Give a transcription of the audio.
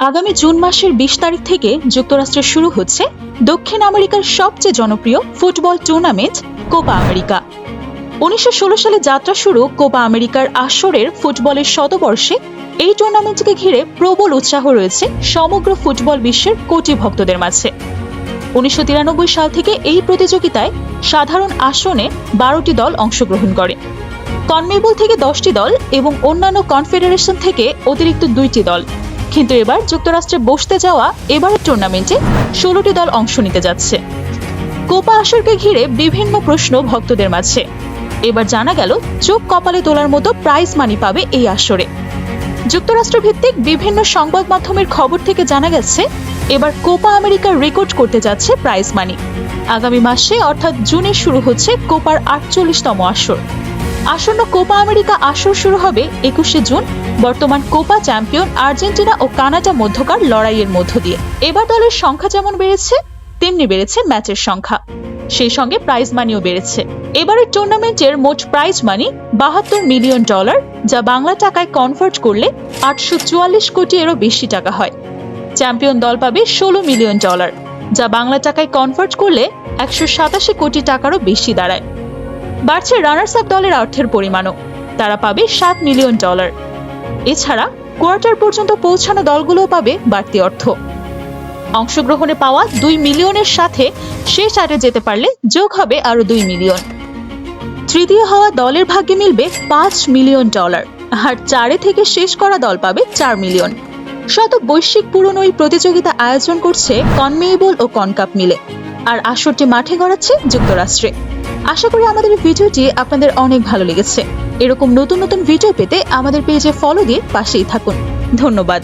আগামী জুন মাসের বিশ তারিখ থেকে যুক্তরাষ্ট্রে শুরু হচ্ছে দক্ষিণ আমেরিকার সবচেয়ে জনপ্রিয় ফুটবল টুর্নামেন্ট কোপা আমেরিকা। উনিশশো ষোলো সালে যাত্রা শুরু কোপা আমেরিকার আসরের ফুটবলের শতবর্ষে। এই টুর্নামেন্টকে ঘিরে প্রবল উৎসাহ রয়েছে সমগ্র ফুটবল বিশ্বের কোটি ভক্তদের মাঝে। উনিশশো তিরানব্বই সাল থেকে এই প্রতিযোগিতায় সাধারণ আসনে বারোটি দল অংশগ্রহণ করে। কনমেবল থেকে দশটি দল এবং অন্যান্য কনফেডারেশন থেকে অতিরিক্ত দুইটি দল। কিন্তু এবার যুক্তরাষ্ট্রে বসতে যাওয়া এবারের টুর্নামেন্টে ষোলোটি দল অংশ নিতে যাচ্ছে। কোপা আসরকে ঘিরে বিভিন্ন প্রশ্ন ভক্তদের মাঝে। এবার জানা গেল, চোখ কপালে তোলার মতো প্রাইজ মানি পাবে এই আসরে। যুক্তরাষ্ট্র ভিত্তিক বিভিন্ন সংবাদ মাধ্যমের খবর থেকে জানা গেছে, এবার কোপা আমেরিকার রেকর্ড করতে যাচ্ছে প্রাইজ মানি আগামী মাসে, অর্থাৎ জুনে শুরু হচ্ছে কোপার আটচল্লিশতম আসর। আসন্ন কোপা আমেরিকা আসর শুরু হবে একুশে জুন। বর্তমান কোপা চ্যাম্পিয়ন আর্জেন্টিনা ও কানাডা মধ্যকার লড়াইয়ের মধ্য দিয়ে। এবার দলের সংখ্যা যেমন বেড়েছে, তেমনি বেড়েছে ম্যাচের সংখ্যা। সেই সঙ্গে প্রাইজ মানিও বেড়েছে। এবারের টুর্নামেন্টের মোট প্রাইজ মানি বাহাত্তর মিলিয়ন ডলার যা বাংলা টাকায় কনভার্ট করলে আটশো চুয়াল্লিশ কোটি এরও বেশি টাকা হয়। চ্যাম্পিয়ন দল পাবে ষোলো মিলিয়ন ডলার যা বাংলা টাকায় কনভার্ট করলে একশো সাতাশি কোটি টাকারও বেশি দাঁড়ায়। বাড়ছে রানার্স আপ দলের অর্থের পরিমাণও। তারা পাবে সাত মিলিয়ন ডলার। এছাড়া কোয়ার্টার পর্যন্ত পৌঁছানো দলগুলোও পাবে বাড়তি অর্থ। অংশগ্রহণে পাওয়া দুই মিলিয়নের সাথে শেষ আটে যেতে পারলে যোগ হবে আরও দুই মিলিয়ন। তৃতীয় হওয়া দলের ভাগ্যে মিলবে পাঁচ মিলিয়ন ডলার। আর চারে থেকে শেষ করা দল পাবে চার মিলিয়ন। শত বৈশ্বিক পুরনো এই প্রতিযোগিতা আয়োজন করছে কনমেবল ও কনকাপ মিলে। আর আসরটি মাঠে গড়াচ্ছে যুক্তরাষ্ট্রে। আশা করি আমাদের ভিডিওটি আপনাদের অনেক ভালো লেগেছে। এরকম নতুন নতুন ভিডিও পেতে আমাদের পেজে ফলো দিয়ে পাশেই থাকুন। ধন্যবাদ।